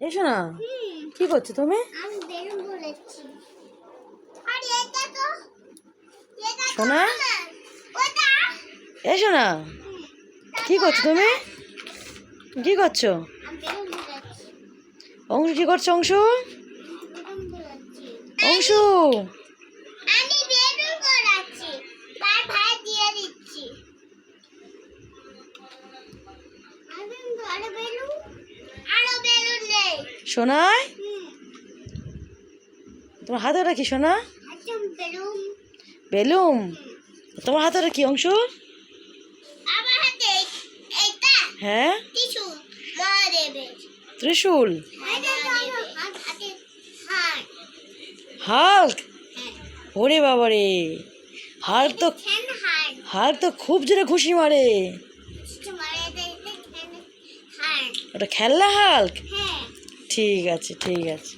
এসো না কি করছ তুমি? সোনা? এসো না কি করছ তুমি? কি করছ? অংশু কি করছ অংশু? অংশু! সোনাই তোমার হাতে ওটা কি সোনা? বেলুম তোমার হাতে ওটা কি অংশু? হ্যাঁ? ত্রিশূল। হাল্ক? ওরে বাবা রে হাল্ক তো হাল্ক তো খুব জোরে খুশি মারে। ওটা খেলনা হাল্ক? হ্যাঁ। ঠিক আছে ঠিক আছে।